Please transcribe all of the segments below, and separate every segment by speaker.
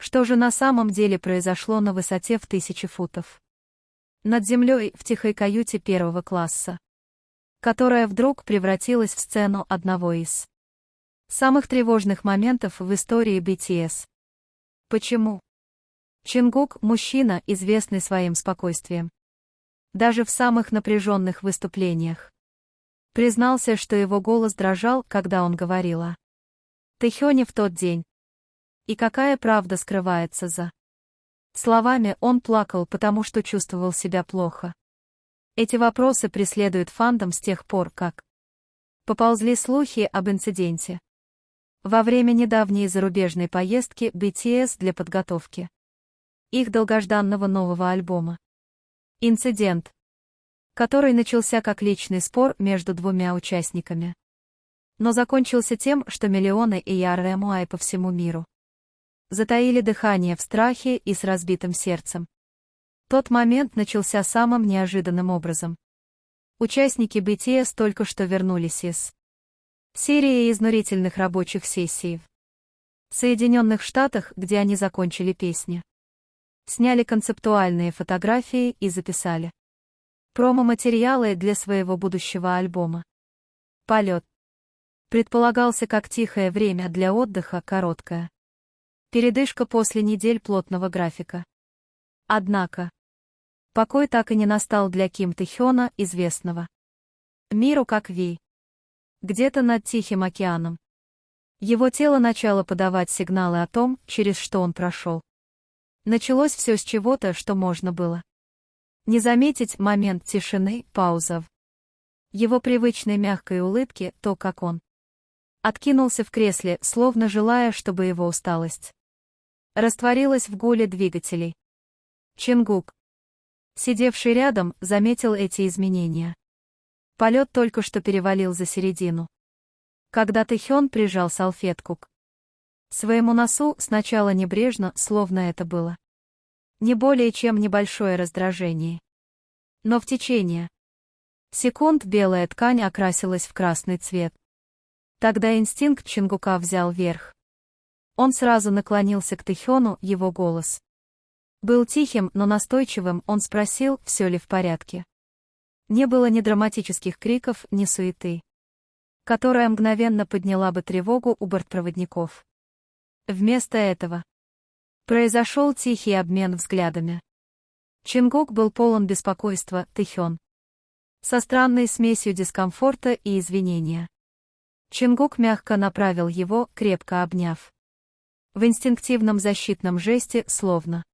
Speaker 1: Что же на самом деле произошло на высоте в тысячи футов? Над землей в тихой каюте первого класса, которая вдруг превратилась в сцену одного из самых тревожных моментов в истории BTS. Почему? Чингук – мужчина, известный своим спокойствием. Даже в самых напряженных выступлениях. Признался, что его голос дрожал, когда он говорила. Тэхёне в тот день. И какая правда скрывается за... Словами он плакал, потому что чувствовал себя плохо. Эти вопросы преследуют фандом с тех пор, как поползли слухи об инциденте. Во время недавней зарубежной поездки BTS для подготовки их долгожданного нового альбома. Инцидент, который начался как личный спор между двумя участниками, но закончился тем, что миллионы и Ярэмуай по всему миру затаили дыхание в страхе и с разбитым сердцем. Тот момент начался самым неожиданным образом. Участники BTS только что вернулись из серии изнурительных рабочих сессий в Соединенных Штатах, где они закончили песни. Сняли концептуальные фотографии и записали промо-материалы для своего будущего альбома. Полет. Предполагался как тихое время для отдыха, короткое. Передышка после недель плотного графика. Однако, покой так и не настал для Ким Тэхёна, известного миру как Ви. Где-то над Тихим океаном. Его тело начало подавать сигналы о том, через что он прошел. Началось все с чего-то, что можно было. Не заметить момент тишины, пауза в его привычной мягкой улыбке, то, как он откинулся в кресле, словно желая, чтобы его усталость растворилась в гуле двигателей. Чингук, сидевший рядом, заметил эти изменения. Полет только что перевалил за середину. Когда Тэхён прижал салфетку к своему носу сначала небрежно, словно это было не более чем небольшое раздражение. Но в течение секунд белая ткань окрасилась в красный цвет. Тогда инстинкт Чингука взял верх. Он сразу наклонился к Тэхёну, его голос. Был тихим, но настойчивым, он спросил, все ли в порядке. Не было ни драматических криков, ни суеты, которая мгновенно подняла бы тревогу у бортпроводников. Вместо этого произошел тихий обмен взглядами. Чингук был полон беспокойства, Тэхён. Со странной смесью дискомфорта и извинения. Чингук мягко направил его, крепко обняв в инстинктивном защитном жесте, словно.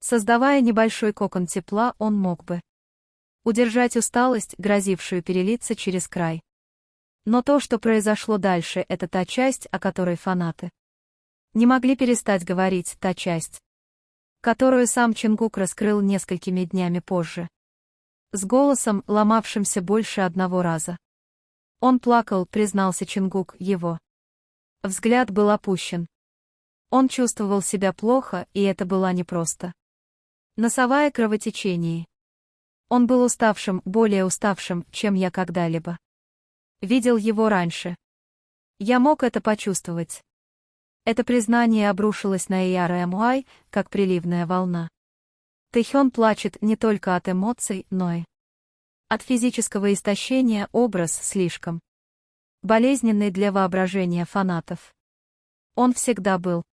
Speaker 1: Создавая небольшой кокон тепла, он мог бы удержать усталость, грозившую перелиться через край. Но то, что произошло дальше, это та часть, о которой фанаты не могли перестать говорить, та часть, которую сам Чингук раскрыл несколькими днями позже. С голосом, ломавшимся больше одного раза. Он плакал, признался Чингук, его. Взгляд был опущен. Он чувствовал себя плохо, и это была непросто. Носовое кровотечение. Он был уставшим, более уставшим, чем я когда-либо. Видел его раньше. Я мог это почувствовать. Это признание обрушилось на Ияра Эмуай, как приливная волна. Тэхён плачет не только от эмоций, но и от физического истощения образ слишком болезненный для воображения фанатов. Он всегда был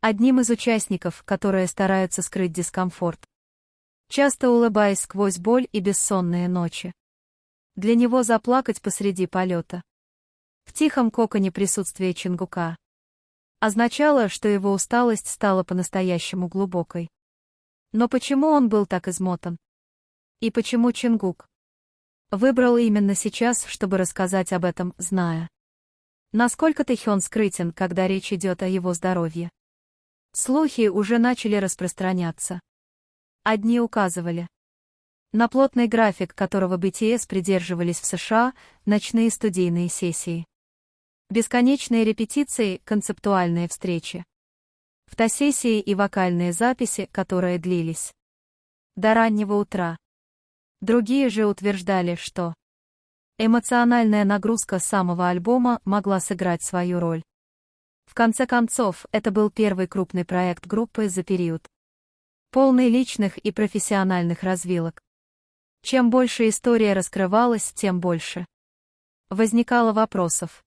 Speaker 1: одним из участников, которые стараются скрыть дискомфорт. Часто улыбаясь сквозь боль и бессонные ночи. Для него заплакать посреди полета. В тихом коконе присутствия Чингука. Означало, что его усталость стала по-настоящему глубокой. Но почему он был так измотан? И почему Чингук выбрал именно сейчас, чтобы рассказать об этом, зная, насколько Тэхён скрытен, когда речь идет о его здоровье? Слухи уже начали распространяться. Одни указывали на плотный график, которого BTS придерживались в США, ночные студийные сессии. Бесконечные репетиции, концептуальные встречи. Фотосессии и вокальные записи, которые длились до раннего утра. Другие же утверждали, что эмоциональная нагрузка самого альбома могла сыграть свою роль. В конце концов, это был первый крупный проект группы за период. Полный личных и профессиональных развилок. Чем больше история раскрывалась, тем больше. Возникало вопросов.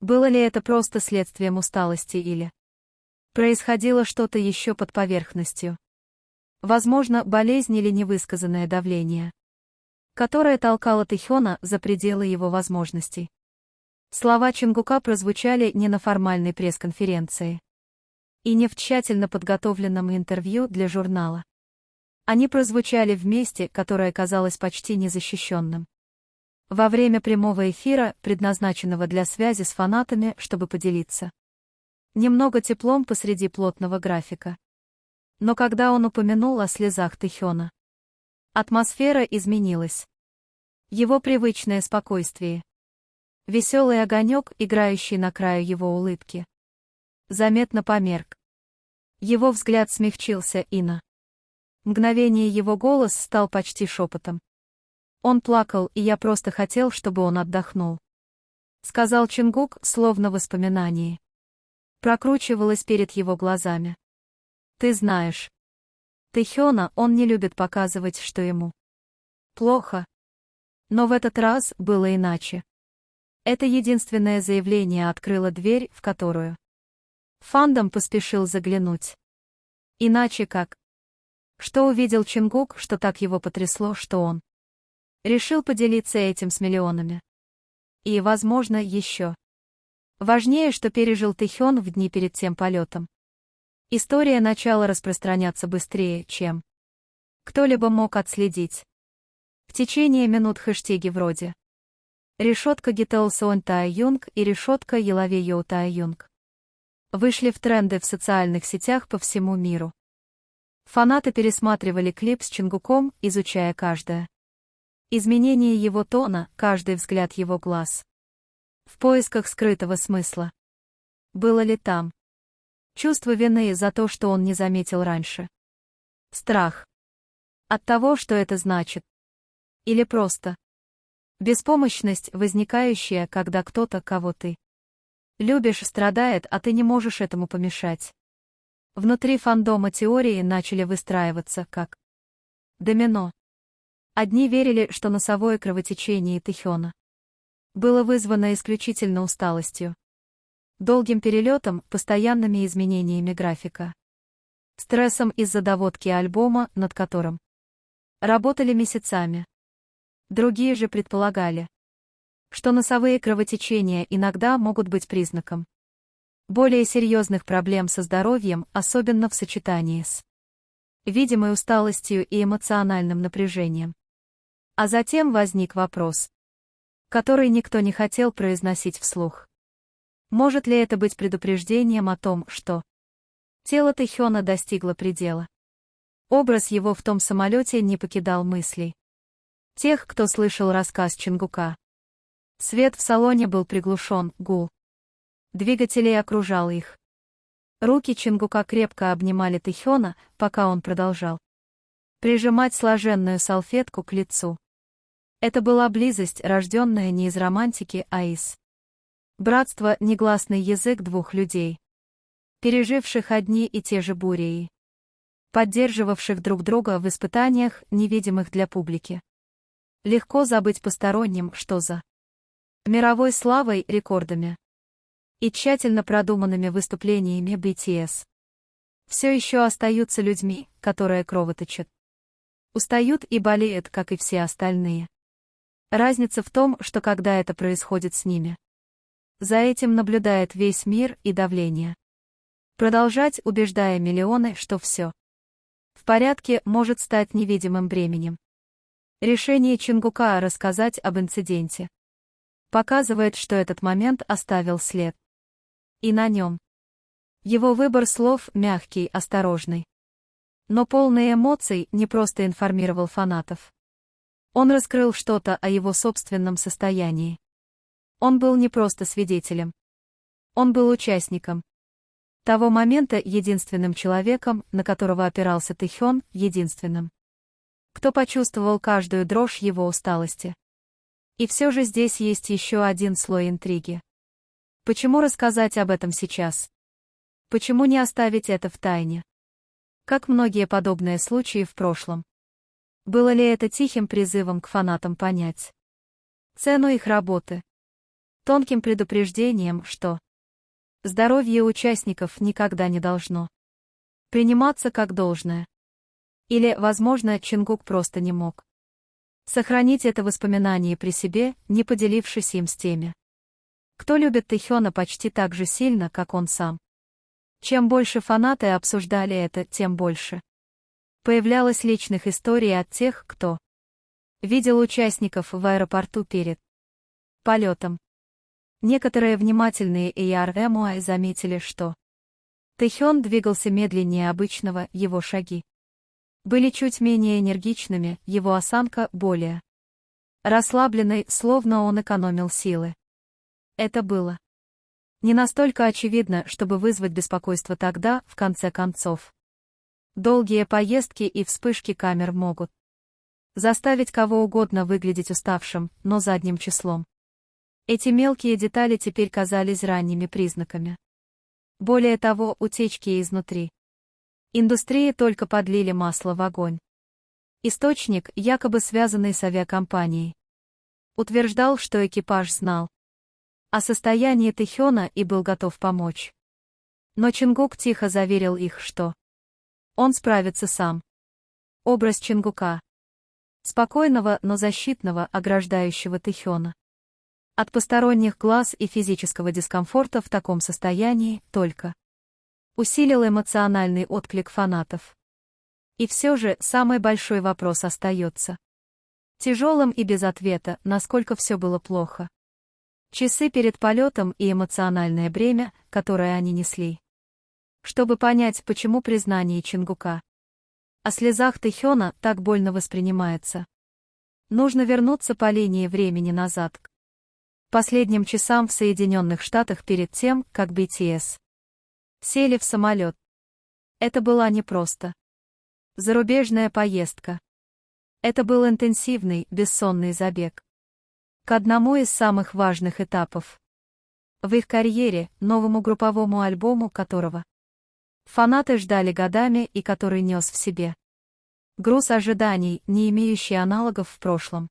Speaker 1: Было ли это просто следствием усталости или происходило что-то еще под поверхностью? Возможно, болезнь или невысказанное давление, которое толкало Тэхёна за пределы его возможностей. Слова Чингука прозвучали не на формальной пресс-конференции и не в тщательно подготовленном интервью для журнала. Они прозвучали в месте, которое казалось почти незащищенным. Во время прямого эфира, предназначенного для связи с фанатами, чтобы поделиться. Немного теплом посреди плотного графика. Но когда он упомянул о слезах Тэхёна, атмосфера изменилась. Его привычное спокойствие, Веселый огонек, играющий на краю его улыбки. Заметно померк. Его взгляд смягчился и на мгновение его голос стал почти шепотом. Он плакал, и я просто хотел, чтобы он отдохнул. Сказал Чингук, словно воспоминание. Прокручивалось перед его глазами. Ты знаешь. Тэхёна, он не любит показывать, что ему плохо. Но в этот раз было иначе. Это единственное заявление открыло дверь, в которую фандом поспешил заглянуть. Иначе как? Что увидел Чингук, что так его потрясло, что он решил поделиться этим с миллионами. И, возможно, еще. Важнее, что пережил Тэхён в дни перед тем полетом. История начала распространяться быстрее, чем кто-либо мог отследить. В течение минут хэштеги вроде Решетка Гител Сон Тай Юнг и решетка Елаве Йоу Тай Юнг. Вышли в тренды в социальных сетях по всему миру. Фанаты пересматривали клип с Чингуком, изучая каждое. Изменение его тона, каждый взгляд его глаз. В поисках скрытого смысла. Было ли там? Чувство вины за то, что он не заметил раньше. Страх. От того, что это значит. Или просто Беспомощность, возникающая, когда кто-то, кого ты любишь, страдает, а ты не можешь этому помешать. Внутри фандома теории начали выстраиваться как домино. Одни верили, что носовое кровотечение Тэхёна было вызвано исключительно усталостью, долгим перелетом, постоянными изменениями графика, стрессом из-за доводки альбома, над которым работали месяцами. Другие же предполагали, что носовые кровотечения иногда могут быть признаком более серьезных проблем со здоровьем, особенно в сочетании с видимой усталостью и эмоциональным напряжением. А затем возник вопрос, который никто не хотел произносить вслух. Может ли это быть предупреждением о том, что тело Тэхёна достигло предела? Образ его в том самолете не покидал мыслей. Тех, кто слышал рассказ Чингука. Свет в салоне был приглушен, гул. Двигателей окружал их. Руки Чингука крепко обнимали Тэхёна, пока он продолжал. Прижимать сложенную салфетку к лицу. Это была близость, рожденная не из романтики, а из братства, негласный язык двух людей, переживших одни и те же бури поддерживавших друг друга в испытаниях, невидимых для публики. Легко забыть посторонним, что за мировой славой, рекордами и тщательно продуманными выступлениями BTS. Все еще остаются людьми, которые кровоточат. Устают и болеют, как и все остальные. Разница в том, что когда это происходит с ними. За этим наблюдает весь мир и давление. Продолжать, убеждая миллионы, что все в порядке, может стать невидимым бременем. Решение Чингука рассказать об инциденте показывает, что этот момент оставил след. И на нем. Его выбор слов мягкий, осторожный. Но полный эмоций не просто информировал фанатов. Он раскрыл что-то о его собственном состоянии. Он был не просто свидетелем. Он был участником. Того момента единственным человеком, на которого опирался Тэхён, единственным кто почувствовал каждую дрожь его усталости. И все же здесь есть еще один слой интриги. Почему рассказать об этом сейчас? Почему не оставить это в тайне? Как многие подобные случаи в прошлом. Было ли это тихим призывом к фанатам понять цену их работы? Тонким предупреждением, что здоровье участников никогда не должно приниматься как должное. Или, возможно, Чингук просто не мог сохранить это воспоминание при себе, не поделившись им с теми, кто любит Тэхёна почти так же сильно, как он сам. Чем больше фанаты обсуждали это, тем больше. Появлялось личных историй от тех, кто видел участников в аэропорту перед полетом. Некоторые внимательные ARMUI заметили, что Тэхён двигался медленнее обычного, его шаги были чуть менее энергичными, его осанка более расслабленной, словно он экономил силы. Это было не настолько очевидно, чтобы вызвать беспокойство тогда, в конце концов. Долгие поездки и вспышки камер могут заставить кого угодно выглядеть уставшим, но задним числом. Эти мелкие детали теперь казались ранними признаками. Более того, утечки изнутри. Индустрии только подлили масло в огонь. Источник, якобы связанный с авиакомпанией, утверждал, что экипаж знал, о состоянии Тэхёна и был готов помочь. Но Чингук тихо заверил их, что он справится сам. Образ Чингука. Спокойного, но защитного, ограждающего Тэхёна. От посторонних глаз и физического дискомфорта в таком состоянии только усилил эмоциональный отклик фанатов. И все же самый большой вопрос остается. Тяжелым и без ответа, насколько все было плохо. Часы перед полетом и эмоциональное бремя, которое они несли. Чтобы понять, почему признание Чингука о слезах Тэхёна так больно воспринимается. Нужно вернуться по линии времени назад к последним часам в Соединенных Штатах перед тем, как BTS сели в самолет. Это была непросто. Зарубежная поездка. Это был интенсивный, бессонный забег к одному из самых важных этапов в их карьере, новому групповому альбому которого фанаты ждали годами и который нес в себе груз ожиданий, не имеющий аналогов в прошлом.